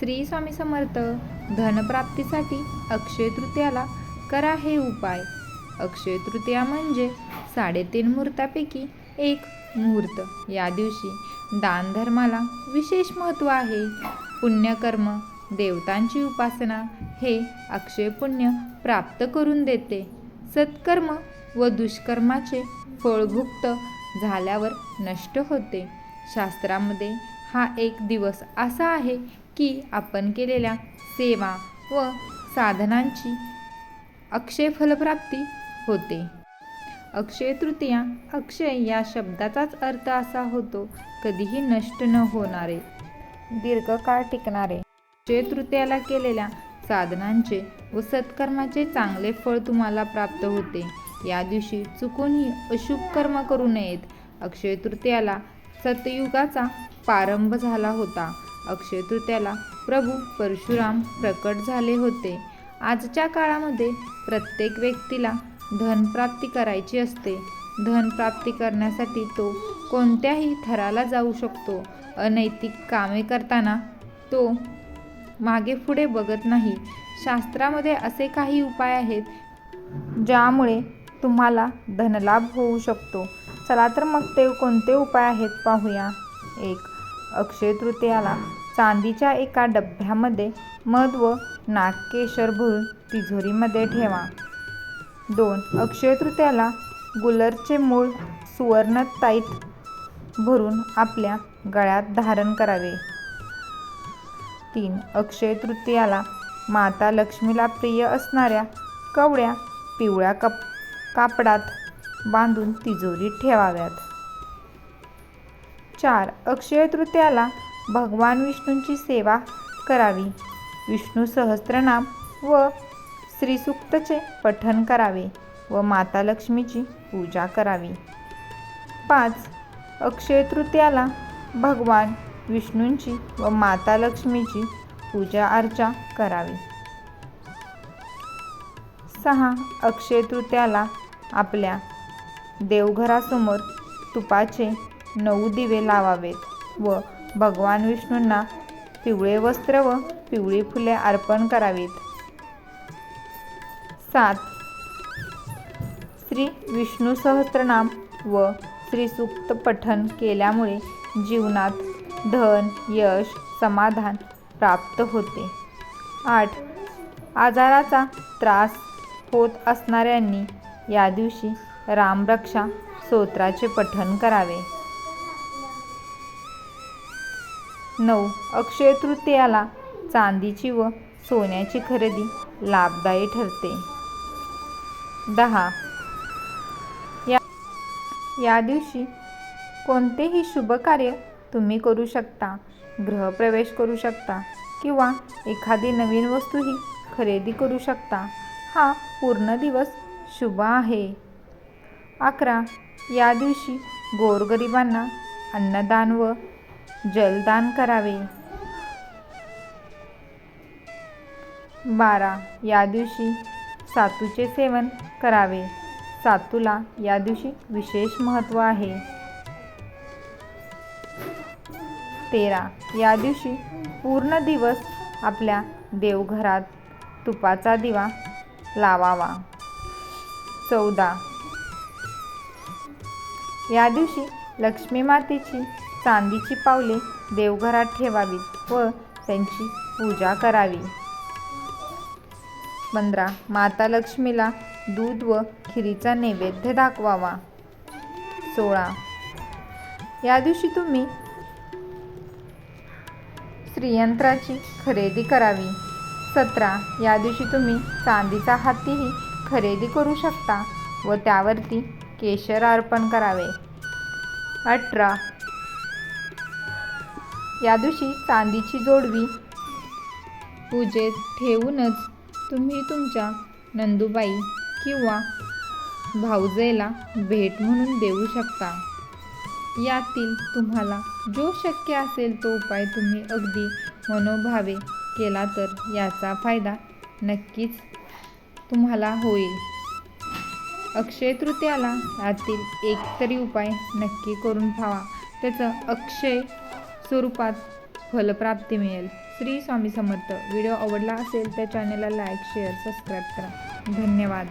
श्री स्वामी समर्थ धनप्राप्तीसाठी अक्षय तृतीयाला करा हे उपाय. अक्षय तृतीया म्हणजे साडेतीन मुहूर्तापैकी एक मुहूर्त या दिवशी दान धर्माला विशेष महत्त्व आहे. पुण्यकर्म देवतांची उपासना हे अक्षय पुण्य प्राप्त करून देते. सत्कर्म व दुष्कर्माचे फळभुक्त झाल्यावर नष्ट होते. शास्त्रामध्ये हा एक दिवस असा आहे की आपण केलेल्या सेवा व साधनांची अक्षय फलप्राप्ती होते. अक्षय तृतीया अक्षय या शब्दाचाच अर्थ असा होतो कधीही नष्ट न होणारे दीर्घकाळ टिकणारे. अक्षय तृतीयाला केलेल्या साधनांचे व सत्कर्माचे चांगले फळ तुम्हाला प्राप्त होते. या दिवशी चुकूनही अशुभ कर्म करू नयेत. अक्षय तृतीयाला सतयुगाचा प्रारंभ झाला होता. अक्षय तृतीयाला प्रभू परशुराम प्रकट झाले होते. आजच्या काळामध्ये प्रत्येक व्यक्तीला धनप्राप्ती करायची असते. धनप्राप्ती करण्यासाठी तो कोणत्याही थराला जाऊ शकतो. अनैतिक कामे करताना तो मागे पुढे बघत नाही. शास्त्रामध्ये असे काही उपाय आहेत ज्यामुळे तुम्हाला धनलाभ होऊ शकतो. चला तर मग ते कोणते उपाय आहेत पाहूया. एक अक्षय तृतीयाला चांदीच्या एका डब्यामध्ये मध व नागकेशर भरून तिजोरीमध्ये ठेवा. दोन अक्षय तृतीयाला गुलरचे मूळ सुवर्णताईत भरून आपल्या गळ्यात धारण करावे. तीन अक्षय तृतीयाला माता लक्ष्मीला प्रिय असणाऱ्या कवड्या पिवळ्या कप कापडात बांधून तिजोरीत ठेवाव्यात. चार अक्षय तृतीयाला भगवान विष्णूंची सेवा करावी. विष्णू सहस्त्रनाम व श्रीसूक्तचे पठन करावे व माता लक्ष्मीची पूजा करावी. पाच अक्षय तृतीयाला भगवान विष्णूंची व माता लक्ष्मीची पूजा अर्चा करावी. सहा अक्षय तृतीयाला आपल्या देवघरासमोर तुपाचे नऊ दिवे लावावेत व भगवान विष्णूंना पिवळे वस्त्र व पिवळी फुले अर्पण करावीत. सात. श्री विष्णू सहस्त्रनाम व श्रीसूक्त पठन केल्यामुळे जीवनात धन यश समाधान प्राप्त होते. आठ. आजाराचा त्रास होत असणाऱ्यांनी या दिवशी रामरक्षा स्तोत्राचे पठन करावे. नऊ. अक्षय तृतीयाला चांदीची व सोन्याची खरेदी लाभदायी ठरते. दहा. या या दिवशी कोणतेही शुभ कार्य तुम्ही करू शकता गृहप्रवेश करू शकता किंवा एखादी नवीन वस्तूही खरेदी करू शकता. हा पूर्ण दिवस शुभ आहे. अकरा. या दिवशी गोरगरिबांना अन्नदान व जलदान करावे. बारा या दिवशी सातूचे सेवन करावे. सातूला या दिवशी विशेष महत्त्व आहे. तेरा या दिवशी पूर्ण दिवस आपल्या देवघरात तुपाचा दिवा लावावा. चौदा या दिवशी लक्ष्मी मातेची चांदीची पावले देवघरात ठेवावीत व त्यांची पूजा करावी. पंधरा माता लक्ष्मीला दूध व खिरीचा नैवेद्य दाखवावा. सोळा या दिवशी तुम्ही श्रीयंत्राची खरेदी करावी. सतरा या दिवशी तुम्ही चांदीचा हातीही खरेदी करू शकता व त्यावरती केशर अर्पण करावे. अठरा या दिवशी चांदीची जोडवी. पूजेत ठेवूनच तुम्ही तुमच्या नंदुबाई किंवा भाऊजेला भेट म्हणून देऊ शकता. यातील तुम्हाला जो शक्य असेल तो उपाय तुम्ही अगदी मनोभावे केला तर याचा फायदा नक्कीच तुम्हाला होईल. अक्षय तृतीयाला यातील एक तरी उपाय नक्की करून पाहा. त्याचं अक्षय स्वरूपात फलप्राप्ती मिळेल. श्री स्वामी समर्थ. व्हिडिओ आवडला असेल तर चॅनलला लाईक शेअर सबस्क्राईब करा. धन्यवाद.